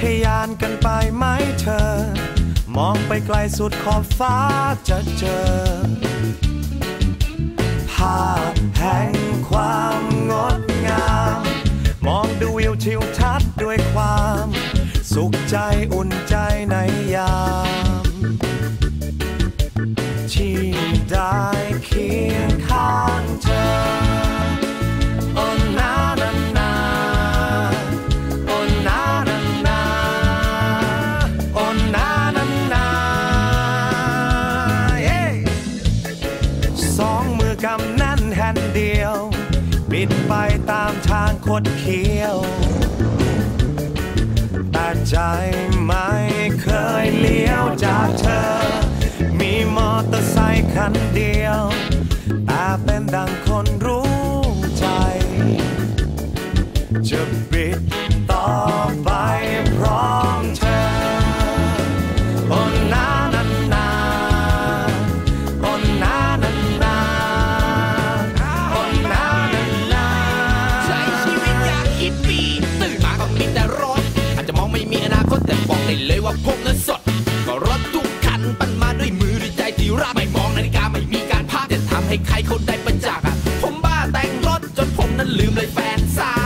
ทยานกันไปไหมเธอ มองไปไกลสุดขอบฟ้าจะเจอ ภาพแห่งความงดงาม มองดูวิวทิวทัศน์ด้วยความ สุขใจอุ่นใจในยามที่ได้ คดเคี้ยว แต่ใจไม่เคยเลี้ยวจากเธอ มีมอเตอร์ไซค์คันเดียว แต่เป็นดังคน เขาได้ประจักอะผมบ้าแต่งรถจนผมนั้นลืมเลยแฟนสาว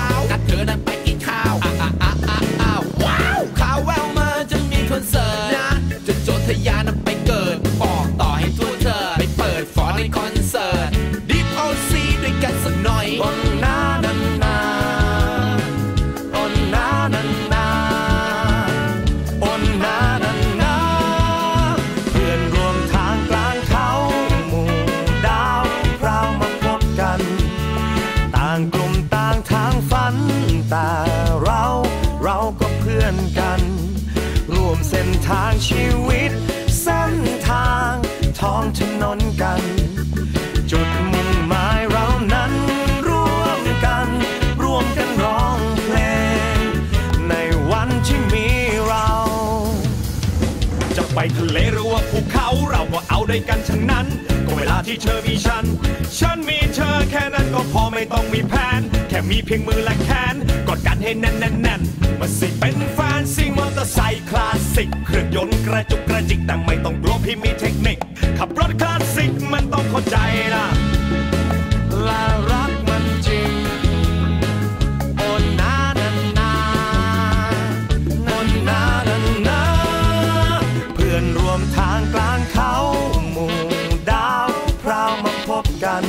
เส้นทางชีวิต เส้นทางท้องถนนกัน จุดมุ่งหมายเรานั้น ร่วมกัน ร่วมกันร้องเพลง ในวันที่มีเรา จะไปทะเลหรือว่าภูเขาเราก็เอาด้วยกันทั้งนั้นก็เวลาที่เธอมีฉัน ฉันมีเธอแค่นั้นก็พอไม่ต้องมีแผน แค่มีเพียงมือและแขนกอดกันให้แน่นแน่นแน่น มาสิเป็นแฟนซิ่งมอเตอร์ไซค์คลาสสิกเครื่องยนต์กระจุกกระจิกแต่ไม่ต้องกลัวพี่มีเทคนิค ขับรถคลาสสิกมันต้องเข้าใจนะและรักมันจริงโอ้นานานาโอ้นานานาเพื่อนรวมทางกลางเขาหมู่ดาวพราวมาพบกัน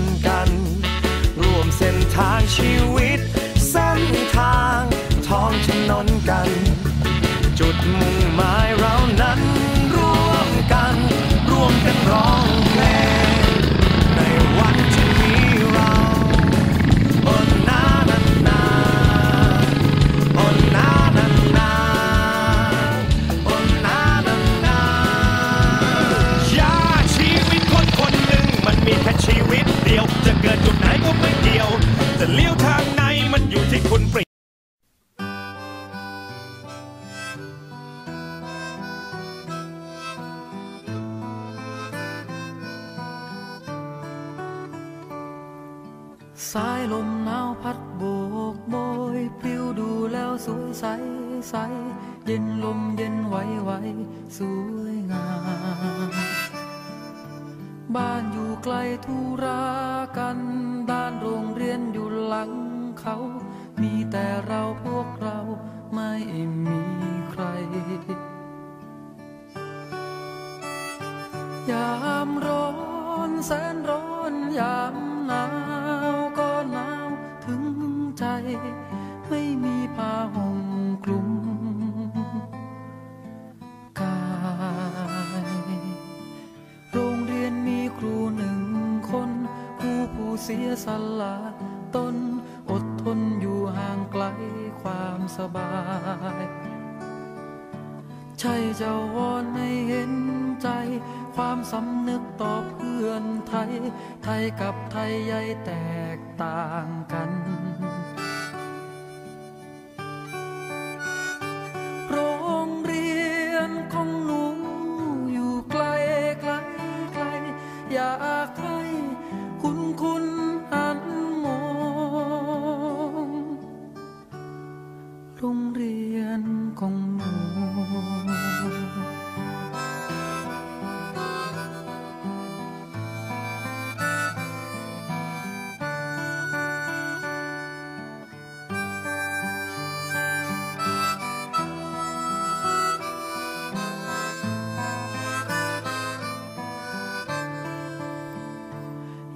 อนกัน ร่วมเส้นทางชีวิต เส้นทางท้องถนนกัน จะเลี้ยวทางไหนมันอยู่ที่คุณปรียบสายลมหนาวพัดโบกโบยปลิวดูแล้วสวยใสใส เย็นลมเย็นไหวไหวสวยงาม บ้านอยู่ไกลธุรากัน บ้านโรงเรียนอยู่หลังเขา มีแต่เราพวกเราไม่มีใคร ยามร้อนแสนร้อนยามหนาวก็หนาวถึงใจ ไม่มีผ้าห่ม สบาย ใช่จะวอนให้เห็นใจ ความสำนึกต่อเพื่อนไทย ไทยกับไทยใหญ่แตกต่างกันโรงเรียนของหนูอยู่ไกลไกลไกลอยา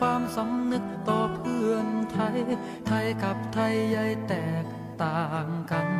ความสำนึกต่อเพื่อนไทย ไทยกับไทยใยแตกต่างกัน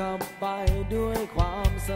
ขับไปด้วยความส